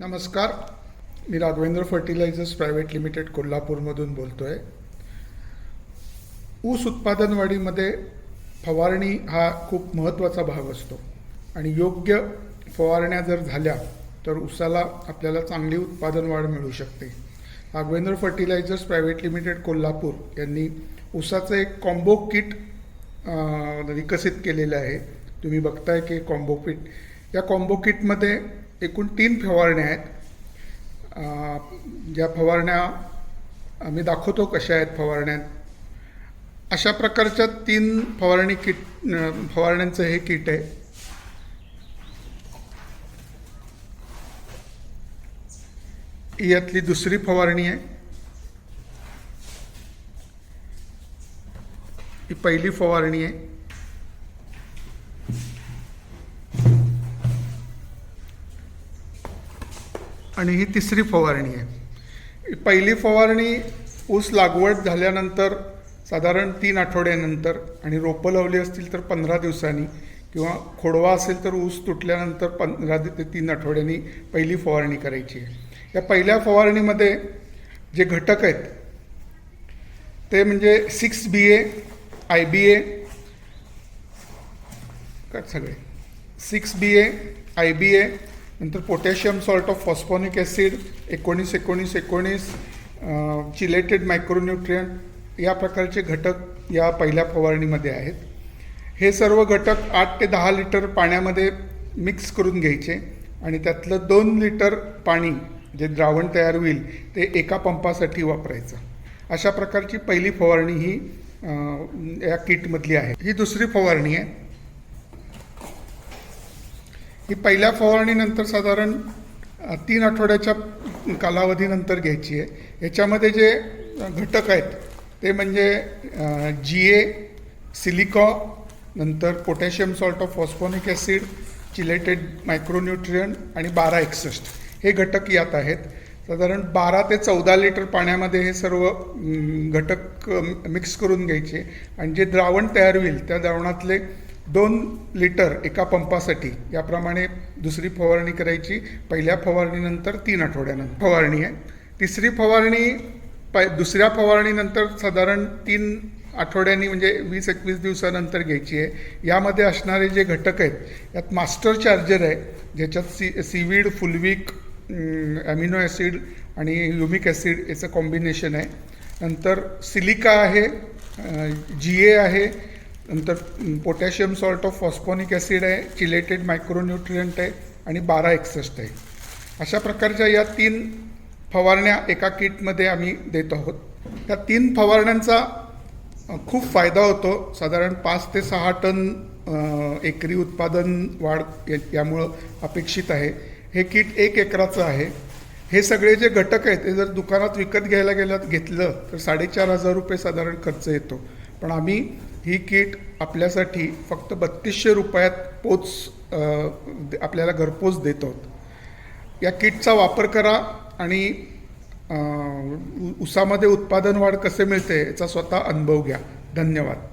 नमस्कार. मी Raghavendra fertilisers private limited कोल्हापूरमधून बोलतो आहे ऊस उत्पादन वाढीमध्ये फवारणी हा खूप महत्त्वाचा भाग असतो. आणि योग्य फवारण्या जर झाल्या तर ऊसाला आपल्याला चांगली उत्पादन वाढ मिळू शकते. Raghavendra fertilisers private limited Kolhapur यांनी ऊसाचं एक कॉम्बो किट विकसित केलेलं आहे. तुम्ही बघताय की कॉम्बो किट. या कॉम्बो किटमध्ये एकूण तीन फवारण्या आहेत. ज्या फवारण्या आम्ही दाखवतो कशा आहेत फवारण्या. अशा प्रकारच्या तीन फवारणी किट फवारण्यांचं हे किट आहे. यातली दुसरी फवारणी आहे. ही पहिली फवारणी आहे. आणि ही तिसरी फवारणी आहे. पहिली फवारणी ऊस लागवड झाल्यानंतर साधारण तीन आठवड्यानंतर आणि रोपं लावली असतील तर पंधरा दिवसांनी किंवा खोडवा असेल तर ऊस तुटल्यानंतर पंधरा ते तीन आठवड्यांनी पहिली फवारणी करायची आहे. या पहिल्या फवारणीमध्ये जे घटक आहेत ते म्हणजे six B A I B ए का सगळे? Six B A I B A नंतर potassium salt of phosphonic acid एकोणीस एकोणीस एकोणीस चिलेटेड मायक्रोन्युट्रियंट या प्रकारचे घटक या पहिल्या फवारणीमध्ये आहेत. हे सर्व घटक आठ ते दहा लिटर पाण्यामध्ये मिक्स करून घ्यायचे आणि त्यातलं दोन लिटर पाणी जे द्रावण तयार होईल ते एका पंपासाठी वापरायचं. अशा प्रकारची पहिली फवारणी ही या किटमधली आहे. ही दुसरी फवारणी आहे. ही पहिल्या फवारणीनंतर साधारण तीन आठवड्याच्या कालावधीनंतर घ्यायची आहे. याच्यामध्ये जे घटक आहेत ते म्हणजे जी ए सिलिकॉ नंतर potassium salt of phosphonic acid chelated micronutrient आणि बारा एकसष्ट. हे घटक यात आहेत. साधारण बारा ते चौदा लिटर पाण्यामध्ये हे सर्व घटक मिक्स करून घ्यायचे. आणि जे द्रावण तयार होईल त्या द्रावणातले दोन लिटर एका पंपासाठी याप्रमाणे दुसरी फवारणी करायची. पहिल्या फवारणीनंतर तीन आठवड्यानंतर फवारणी आहे. तिसरी फवारणी प दुसऱ्या फवारणीनंतर साधारण तीन आठवड्यांनी म्हणजे वीस एकवीस दिवसानंतर घ्यायची आहे. यामध्ये असणारे जे घटक आहेत यात मास्टर चार्जर आहे ज्याच्यात sea seaweed fulvic amino acid आणि युमिक ॲसिड याचं कॉम्बिनेशन आहे. नंतर सिलिका आहे जी ए आहे नंतर potassium salt of phosphonic acid आहे चिलेटेड मायक्रोन्युट्रियंट आहे आणि बारा एकसष्ट आहे. अशा प्रकारच्या या तीन फवारण्या एका किटमध्ये आम्ही देत आहोत. त्या तीन फवारण्यांचा खूप फायदा होतो. साधारण पाच ते सहा टन एकरी उत्पादन वाढ यामुळं अपेक्षित आहे. हे किट एक एकराचं आहे. हे सगळे जे घटक आहेत ते जर दुकानात विकत घ्यायला गेलं घेतलं तर साडेचार हजार रुपये साधारण खर्च येतो. पण आम्ही ही किट आपल्यासाठी फक्त बत्तीसशे रुपयात पोच आपल्याला घरपोच देत आहोत या किटचा वापर करा आणि उसामध्ये ऊसामध्ये उत्पादन वाढ कसे मिळते याचा स्वतः अनुभव घ्या. धन्यवाद.